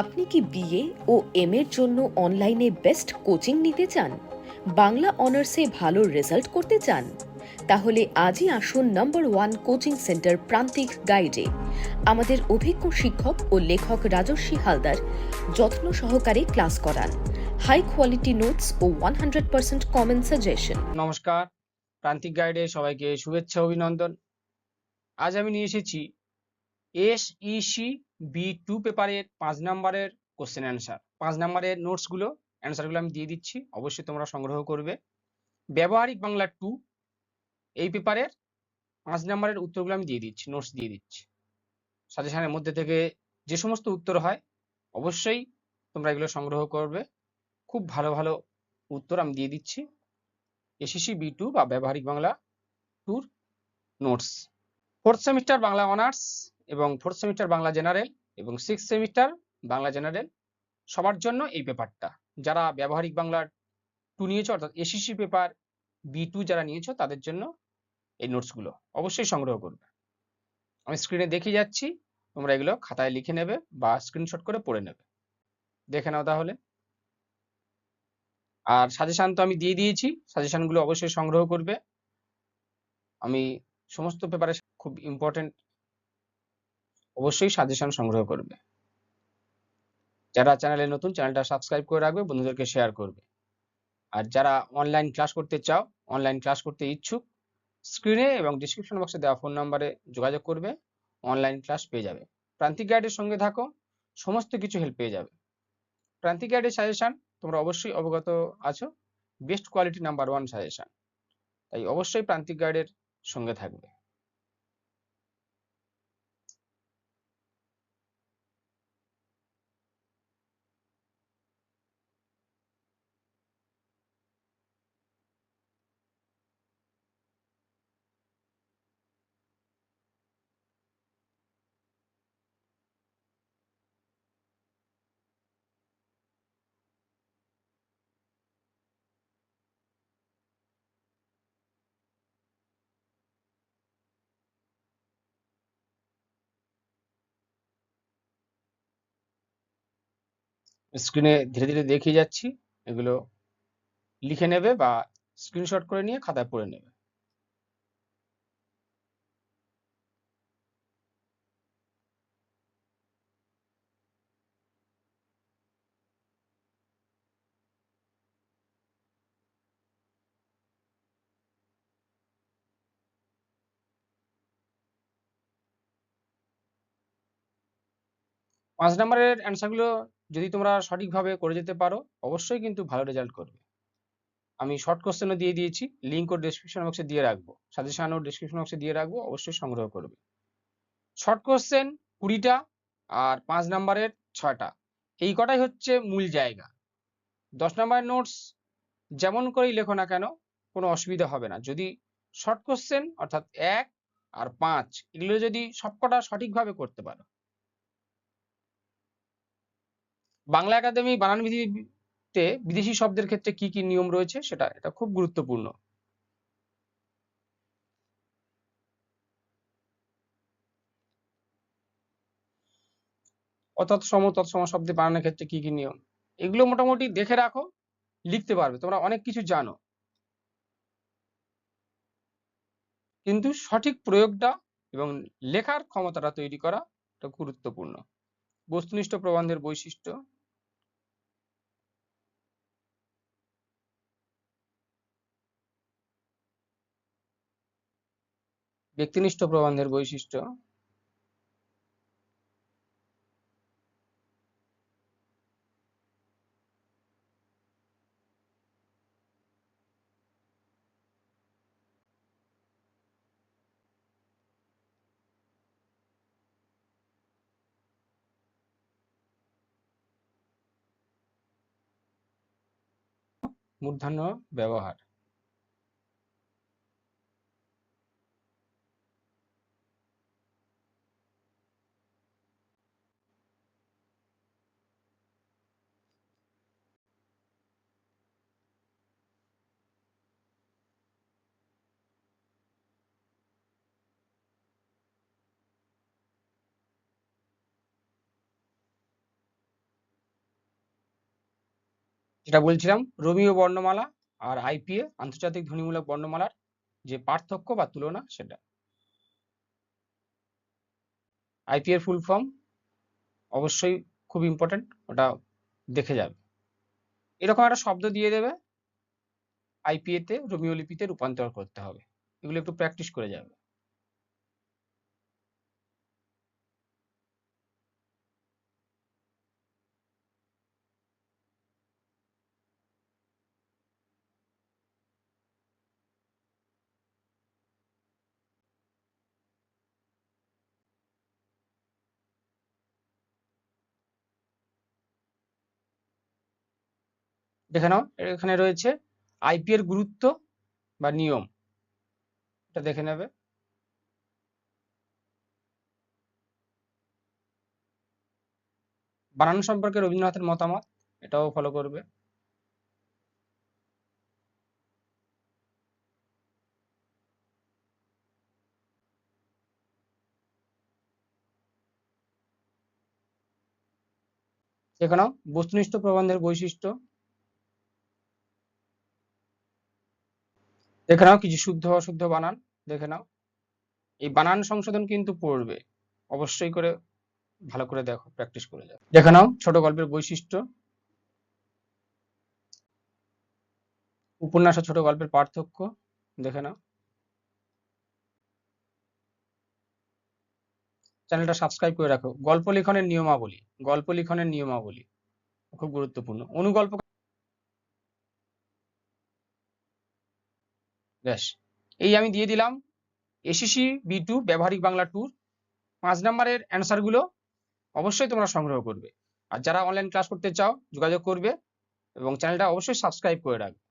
আপনি কি বিএ ও এম এর জন্য অনলাইনে বেস্ট কোচিং নিতে চান? বাংলা অনার্সে ভালো রেজাল্ট করতে চান? তাহলে আজই আসুন নম্বর ওয়ান কোচিং সেন্টার প্রান্তিক গাইডে। আমাদের অভিজ্ঞ শিক্ষক ও লেখক রাজস্বী হালদার যত্ন সহকারে ক্লাস করান। হাই কোয়ালিটি নোটস ও one hundred percent common suggestion. নমস্কার, প্রান্তিক গাইডে সবাইকে শুভেচ্ছা, অভিনন্দন। আজ আমি নিয়ে এসেছি এস ইসি বি টু পেপারের পাঁচ নম্বরের কোশ্চেন অ্যান্সার পাঁচ নম্বরের নোটসগুলো অ্যান্সারগুলো আমি দিয়ে দিচ্ছি, অবশ্যই তোমরা সংগ্রহ করবে। ব্যবহারিক বাংলা টু এই পেপারের পাঁচ নম্বরের উত্তরগুলো আমি দিয়ে দিচ্ছি নোটস দিয়ে দিচ্ছি। সাজেশনের মধ্যে থেকে যে সমস্ত উত্তর হয়, অবশ্যই তোমরা এগুলো সংগ্রহ করবে। খুব ভালো ভালো উত্তর আমি দিয়ে দিচ্ছি এসএসসি বি টু বা ব্যবহারিক বাংলা টুর notes fourth semester Bangla honours এবং ফোর্থ সেমিস্টার বাংলা জেনারেল এবং সিক্স সেমিস্টার বাংলা জেনারেল সবার জন্য এই পেপারটা। যারা ব্যবহারিক বাংলার টু নিয়েছো, অর্থাৎ এসিসি পেপার বি টু যারা নিয়েছো, তাদের জন্য এই নোটসগুলো অবশ্যই সংগ্রহ করবে। আমি স্ক্রিনে দেখিয়ে যাচ্ছি, তোমরা এগুলো খাতায় লিখে নেবে বা স্ক্রিনশট করে পড়ে নেবে। দেখে নাও তাহলে। আর সাজেশন তো আমি দিয়ে দিয়েছি সাজেশনগুলো অবশ্যই সংগ্রহ করবে। আমি সমস্ত পেপারে খুব ইম্পর্টেন্ট অবশ্যই সাজেশন সংগ্রহ করবে। যারা চ্যানেলে নতুন চ্যানেলটা সাবস্ক্রাইব করে রাখবে, বন্ধুদেরকে শেয়ার করবে। আর যারা অনলাইন ক্লাস করতে চাও অনলাইন ক্লাস করতে ইচ্ছুক স্ক্রিনে এবং ডিসক্রিপশন বক্সে দেওয়া ফোন নাম্বারে যোগাযোগ করবে অনলাইন ক্লাস পেয়ে যাবে। প্রান্তিক গাইডের সঙ্গে থাকো, সমস্ত কিছু হেল্প পেয়ে যাবে। প্রান্তিক গাইডের সাজেশন তোমরা অবশ্যই অবগত আছো best quality number one suggestion তাই অবশ্যই প্রান্তিক গাইডের সঙ্গে থাকবে। স্ক্রিনে ধীরে ধীরে দেখিয়ে যাচ্ছি। এগুলো লিখে নেবে বা স্ক্রিনশট করে নিয়ে খাতায় পড়ে নেবে। পাঁচ নম্বরের অ্যান্সারগুলো যদি তোমরা সঠিকভাবে করে যেতে পারো, অবশ্যই কিন্তু ভালো রেজাল্ট করবে। আমি শর্ট কোশ্চেনও দিয়ে দিয়েছি লিঙ্ক ও ডিসক্রিপশন বক্সে দিয়ে রাখব সাজেশনও ডিসক্রিপশন বক্সে দিয়ে রাখব, অবশ্যই সংগ্রহ করবে। শর্ট কোশ্চেন কুড়িটা আর পাঁচ নম্বরের ছয়টা, এই কটাই হচ্ছে মূল জায়গা। দশ নম্বরের নোটস যেমন করেই লেখো না কেন, কোনো অসুবিধা হবে না। যদি শর্ট কোশ্চেন অর্থাৎ এক আর পাঁচ, এগুলো যদি সবকটা সঠিকভাবে করতে পারো বাংলা একাডেমি, বানান বিধিতে বিদেশি শব্দের ক্ষেত্রে কি কি নিয়ম রয়েছে সেটা, এটা খুব গুরুত্বপূর্ণ। অতৎ সম তৎসম শব্দে বানানোর ক্ষেত্রে কি কি নিয়ম? এগুলো মোটামুটি দেখে রাখো, লিখতে পারবে, তোমরা অনেক কিছু জানো। কিন্তু সঠিক প্রয়োগটা এবং লেখার ক্ষমতাটা তৈরি করা গুরুত্বপূর্ণ। বস্তুনিষ্ঠ প্রবন্ধের বৈশিষ্ট্য ব্যক্তিনিষ্ঠ প্রবন্ধের বৈশিষ্ট্য। মূর্ধন্য ব্যবহার। যেটা বলছিলাম, রোমিও বর্ণমালা আর আইপিএ আন্তর্জাতিক ধ্বনিমূলক বর্ণমালার যে পার্থক্য বা তুলনা সেটা। আইপিএর ফুল ফর্ম অবশ্যই খুব ইম্পর্টেন্ট ওটা দেখে যাবে। এরকম একটা শব্দ দিয়ে দেবে আইপিএ তে, রোমিও লিপিতে রূপান্তর করতে হবে। এগুলো একটু প্র্যাকটিস করে যাবে। দেখে নাও, এখানে রয়েছে আইপি এর গুরুত্ব বা নিয়ম। এটা দেখে নেবে। বানান সম্পর্কে রবীন্দ্রনাথের মতামত, এটাও ফলো করবে। দেখে নাও, বস্তুনিষ্ঠ প্রবন্ধের বৈশিষ্ট্য। দেখে নাও কিছু শুদ্ধ অশুদ্ধ বানান, দেখে নাও। এই বানান সংশোধন কিন্তু পড়বে। অবশ্যই করে ভালো করে দেখো প্র্যাকটিস করে যাও। দেখে নাও ছোট গল্পের বৈশিষ্ট্য। উপন্যাস ছোট গল্পের পার্থক্য, দেখে নাও। চ্যানেলটা সাবস্ক্রাইব করে রাখো। গল্প লিখনের নিয়মাবলী, গল্প লিখনের নিয়মাবলী, খুব গুরুত্বপূর্ণ। অনুগল্প ব্যাস। এই আমি দিয়ে দিলাম এসিসি বি টু ব্যবহারিক বাংলা ট্যুর পাঁচ নাম্বারের অ্যান্সারগুলো অবশ্যই তোমরা সংগ্রহ করবে। আর যারা অনলাইন ক্লাস করতে চাও, যোগাযোগ করবে এবং চ্যানেলটা অবশ্যই সাবস্ক্রাইব করে রাখবে।